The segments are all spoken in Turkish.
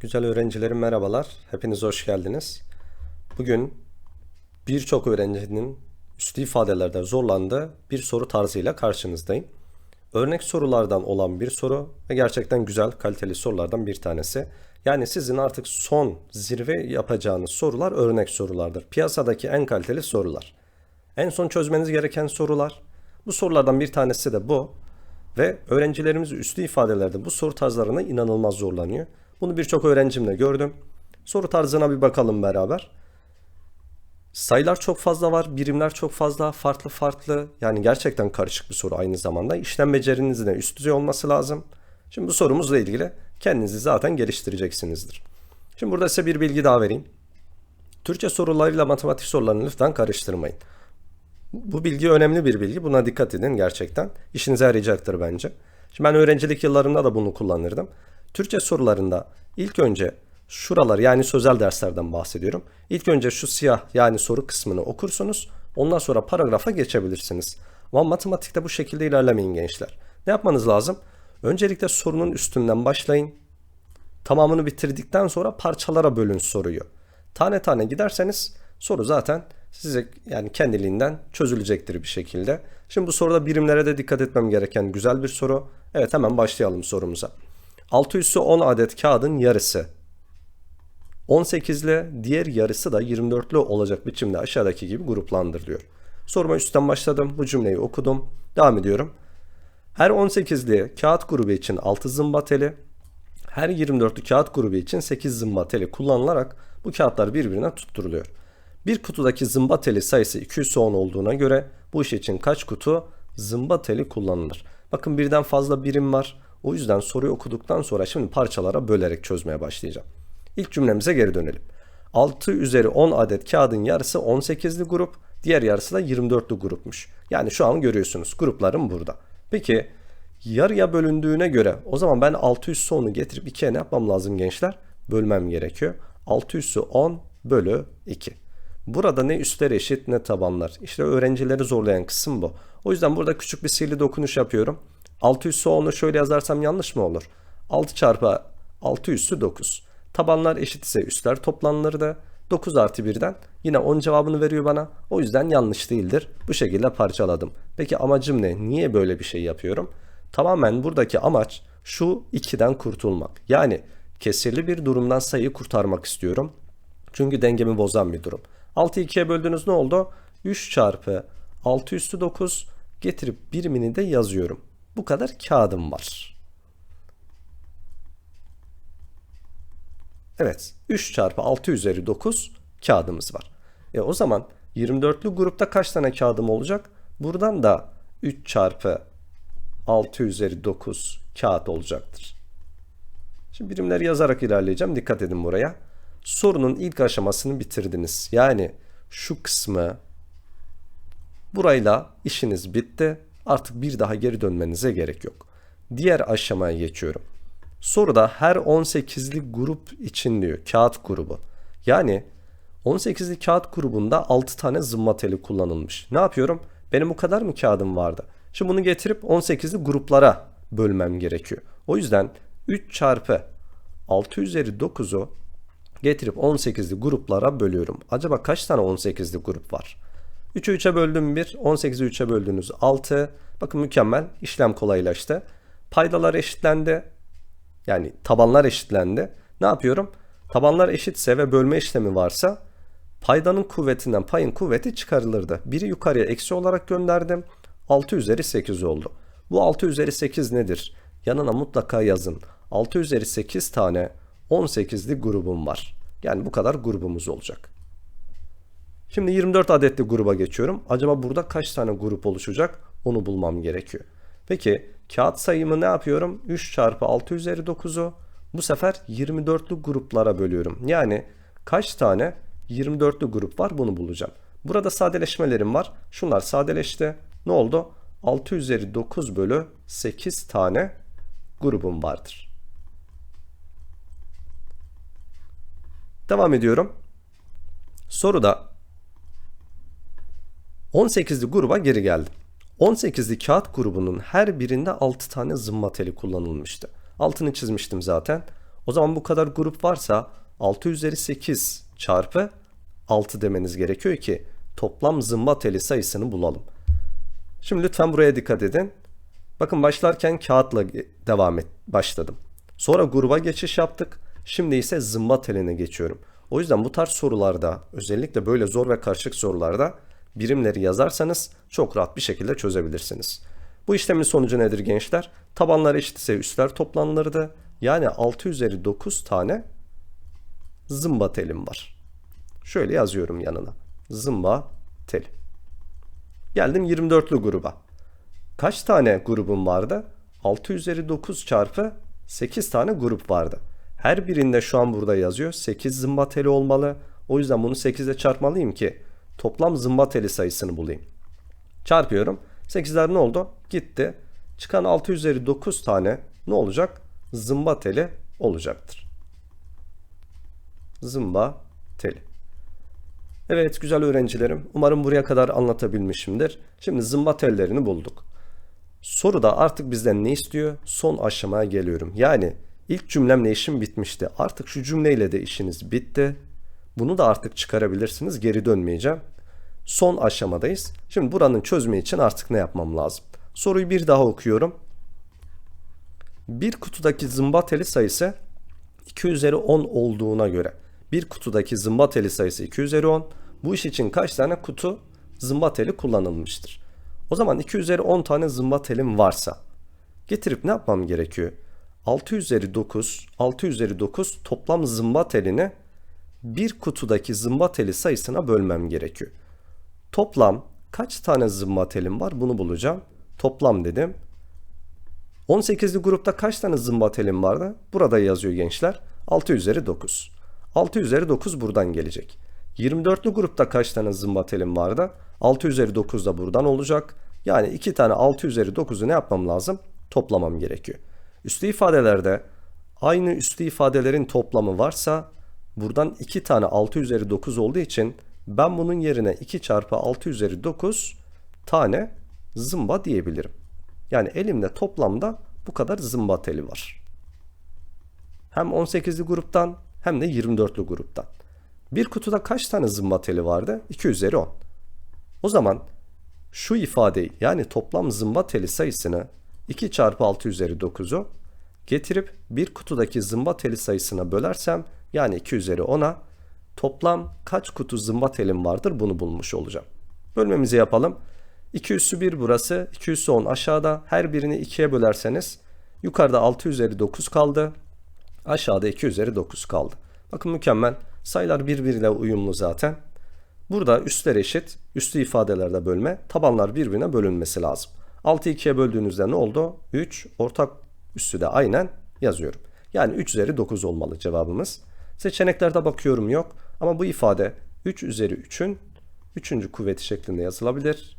Güzel öğrencilerim merhabalar. Hepiniz hoş geldiniz. Bugün birçok öğrencinin üstü ifadelerde zorlandığı bir soru tarzıyla karşınızdayım. Örnek sorulardan olan bir soru ve gerçekten güzel, kaliteli sorulardan bir tanesi. Yani sizin artık son zirve yapacağınız sorular örnek sorulardır. Piyasadaki en kaliteli sorular. En son çözmeniz gereken sorular. Bu sorulardan bir tanesi de bu. Ve öğrencilerimiz üstü ifadelerde bu soru tarzlarına inanılmaz zorlanıyor. Bunu birçok öğrencimle gördüm. Soru tarzına bir bakalım beraber. Sayılar çok fazla var, birimler çok fazla, farklı farklı. Yani gerçekten karışık bir soru aynı zamanda. İşlem becerinizin de üst düzey olması lazım. Şimdi bu sorumuzla ilgili kendinizi zaten geliştireceksinizdir. Şimdi burada size bir bilgi daha vereyim. Türkçe sorularıyla matematik sorularını lütfen karıştırmayın. Bu bilgi önemli bir bilgi. Buna dikkat edin gerçekten. İşinize yarayacaktır bence. Şimdi ben öğrencilik yıllarında da bunu kullanırdım. Türkçe sorularında ilk önce şuralar yani sözel derslerden bahsediyorum. İlk önce şu siyah yani soru kısmını okursunuz. Ondan sonra paragrafa geçebilirsiniz. Ama matematikte bu şekilde ilerlemeyin gençler. Ne yapmanız lazım? Öncelikle sorunun üstünden başlayın. Tamamını bitirdikten sonra parçalara bölün soruyu. Tane tane giderseniz soru zaten size yani kendiliğinden çözülecektir bir şekilde. Şimdi bu soruda birimlere de dikkat etmem gereken güzel bir soru. Evet hemen başlayalım sorumuza. 6 üssü 10 adet kağıdın yarısı. 18'li diğer yarısı da 24'lü olacak biçimde aşağıdaki gibi gruplandırılıyor. Soruma üstten başladım. Bu cümleyi okudum. Devam ediyorum. Her 18'li kağıt grubu için 6 zımba teli, her 24'lü kağıt grubu için 8 zımba teli kullanılarak bu kağıtlar birbirine tutturuluyor. Bir kutudaki zımba teli sayısı 210 olduğuna göre bu iş için kaç kutu zımba teli kullanılır? Bakın birden fazla birim var. O yüzden soruyu okuduktan sonra şimdi parçalara bölerek çözmeye başlayacağım. İlk cümlemize geri dönelim. 6 üzeri 10 adet kağıdın yarısı 18'li grup, diğer yarısı da 24'lü grupmuş. Yani şu an görüyorsunuz gruplarım burada. Peki yarıya bölündüğüne göre o zaman ben 6 üssü 10'u getirip 2'ye ne yapmam lazım gençler? Bölmem gerekiyor. 6 üssü 10 bölü 2. Burada ne üstler eşit ne tabanlar. İşte öğrencileri zorlayan kısım bu. O yüzden burada küçük bir sihirli dokunuş yapıyorum. 6 üssü 10'u şöyle yazarsam yanlış mı olur? 6 çarpı 6 üssü 9. Tabanlar eşit ise üstler toplanları da 9 artı 1'den yine 10 cevabını veriyor bana. O yüzden yanlış değildir. Bu şekilde parçaladım. Peki amacım ne? Niye böyle bir şey yapıyorum? Tamamen buradaki amaç şu 2'den kurtulmak. Yani kesirli bir durumdan sayıyı kurtarmak istiyorum. Çünkü dengemi bozan bir durum. 6'yı 2'ye böldünüz ne oldu? 3 çarpı 6 üstü 9 getirip birimini de yazıyorum. Bu kadar kağıdım var. Evet 3 çarpı 6 üzeri 9 kağıdımız var. E o zaman 24'lü grupta kaç tane kağıdım olacak? Buradan da 3 çarpı 6 üzeri 9 kağıt olacaktır. Şimdi birimleri yazarak ilerleyeceğim. Dikkat edin buraya. Sorunun ilk aşamasını bitirdiniz. Yani şu kısmı burayla işiniz bitti. Artık bir daha geri dönmenize gerek yok. Diğer aşamaya geçiyorum. Soruda her 18'li grup için diyor kağıt grubu. Yani 18'li kağıt grubunda 6 tane zımma teli kullanılmış. Ne yapıyorum? Benim bu kadar mı kağıdım vardı? Şimdi bunu getirip 18'li gruplara bölmem gerekiyor. O yüzden 3 çarpı 6 üzeri 9'u getirip 18'li gruplara bölüyorum. Acaba kaç tane 18'li grup var? 3'ü 3'e böldüm 1, 18'i 3'e böldünüz 6. Bakın mükemmel, işlem kolaylaştı. Paydalar eşitlendi. Yani tabanlar eşitlendi. Ne yapıyorum? Tabanlar eşitse ve bölme işlemi varsa paydanın kuvvetinden payın kuvveti çıkarılırdı. Biri yukarıya eksi olarak gönderdim. 6 üzeri 8 oldu. Bu 6 üzeri 8 nedir? Yanına mutlaka yazın. 6 üzeri 8 tane 18'li grubum var. Yani bu kadar grubumuz olacak. Şimdi 24 adetli gruba geçiyorum. Acaba burada kaç tane grup oluşacak? Onu bulmam gerekiyor. Peki kağıt sayımı ne yapıyorum? 3 çarpı 6 üzeri 9'u bu sefer 24'lü gruplara bölüyorum. Yani kaç tane 24'lü grup var bunu bulacağım. Burada sadeleşmelerim var. Şunlar sadeleşti. Ne oldu? 6 üzeri 9 bölü 8 tane grubum vardır. Devam ediyorum. Soruda 18'li gruba geri geldim. 18'li kağıt grubunun her birinde 6 tane zımba teli kullanılmıştı. Altını çizmiştim zaten. O zaman bu kadar grup varsa 6 üzeri 8 çarpı 6 demeniz gerekiyor ki toplam zımba teli sayısını bulalım. Şimdi lütfen buraya dikkat edin. Bakın başlarken kağıtla devam et, başladım. Sonra gruba geçiş yaptık. Şimdi ise zımba teline geçiyorum. O yüzden bu tarz sorularda özellikle böyle zor ve karışık sorularda birimleri yazarsanız çok rahat bir şekilde çözebilirsiniz. Bu işlemin sonucu nedir gençler? Tabanlar eşit ise üstler toplanırdı. Yani 6 üzeri 9 tane zımba telim var. Şöyle yazıyorum yanına. Zımba teli. Geldim 24'lü gruba. Kaç tane grubum vardı? 6 üzeri 9 çarpı 8 tane grup vardı. Her birinde şu an burada yazıyor 8 zımba teli olmalı. O yüzden bunu 8 ile çarpmalıyım ki toplam zımba teli sayısını bulayım. Çarpıyorum. 8'ler ne oldu? Gitti. Çıkan 6 üzeri 9 tane ne olacak? Zımba teli olacaktır. Zımba teli. Evet güzel öğrencilerim. Umarım buraya kadar anlatabilmişimdir. Şimdi zımba tellerini bulduk. Soruda artık bizden ne istiyor? Son aşamaya geliyorum. Yani ilk cümlemle işim bitmişti. Artık şu cümleyle de işiniz bitti. Bunu da artık çıkarabilirsiniz. Geri dönmeyeceğim. Son aşamadayız. Şimdi buranın çözümü için artık ne yapmam lazım? Soruyu bir daha okuyorum. Bir kutudaki zımba teli sayısı 2 üzeri 10 olduğuna göre bir kutudaki zımba teli sayısı 2 üzeri 10. Bu iş için kaç tane kutu zımba teli kullanılmıştır? O zaman 2 üzeri 10 tane zımba telim varsa getirip ne yapmam gerekiyor? 6 üzeri 9, 6 üzeri 9 toplam zımba telini bir kutudaki zımba teli sayısına bölmem gerekiyor. Toplam kaç tane zımba telim var bunu bulacağım. Toplam dedim. 18'li grupta kaç tane zımba telim vardı? Burada yazıyor gençler. 6 üzeri 9. 6 üzeri 9 buradan gelecek. 24'lü grupta kaç tane zımba telim vardı? 6 üzeri 9 da buradan olacak. Yani 2 tane 6 üzeri 9'u ne yapmam lazım? Toplamam gerekiyor. Üslü ifadelerde aynı üslü ifadelerin toplamı varsa buradan 2 tane 6 üzeri 9 olduğu için ben bunun yerine 2 çarpı 6 üzeri 9 tane zımba diyebilirim. Yani elimde toplamda bu kadar zımba teli var. Hem 18'li gruptan hem de 24'lü gruptan. Bir kutuda kaç tane zımba teli vardı? 2 üzeri 10. O zaman şu ifadeyi yani toplam zımba teli sayısını 2 çarpı 6 üzeri 9'u getirip bir kutudaki zımba teli sayısına bölersem yani 2 üzeri 10'a toplam kaç kutu zımba telim vardır bunu bulmuş olacağım. Bölmemizi yapalım. 2 üssü 1 burası, 2 üssü 10 aşağıda. Her birini 2'ye bölerseniz yukarıda 6 üzeri 9 kaldı. Aşağıda 2 üzeri 9 kaldı. Bakın mükemmel. Sayılar birbiriyle uyumlu zaten. Burada üstler eşit. Üslü ifadelerde bölme. Tabanlar birbirine bölünmesi lazım. 6'yı 2'ye böldüğünüzde ne oldu? 3. Ortak üssü de aynen yazıyorum. Yani 3 üzeri 9 olmalı cevabımız. Seçeneklerde bakıyorum yok. Ama bu ifade 3 üzeri 3'ün 3. kuvveti şeklinde yazılabilir.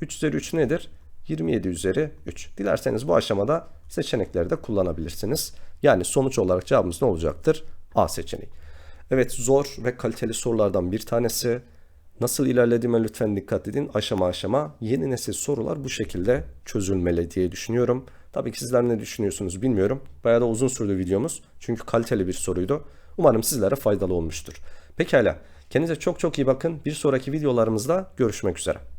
3 üzeri 3 nedir? 27 üzeri 3. Dilerseniz bu aşamada seçenekleri de kullanabilirsiniz. Yani sonuç olarak cevabımız ne olacaktır? A seçeneği. Evet zor ve kaliteli sorulardan bir tanesi. Nasıl ilerlediğime lütfen dikkat edin. Aşama aşama yeni nesil sorular bu şekilde çözülmeli diye düşünüyorum. Tabii ki sizler ne düşünüyorsunuz bilmiyorum. Bayağı da uzun sürdü videomuz. Çünkü kaliteli bir soruydu. Umarım sizlere faydalı olmuştur. Pekala. Kendinize çok çok iyi bakın. Bir sonraki videolarımızda görüşmek üzere.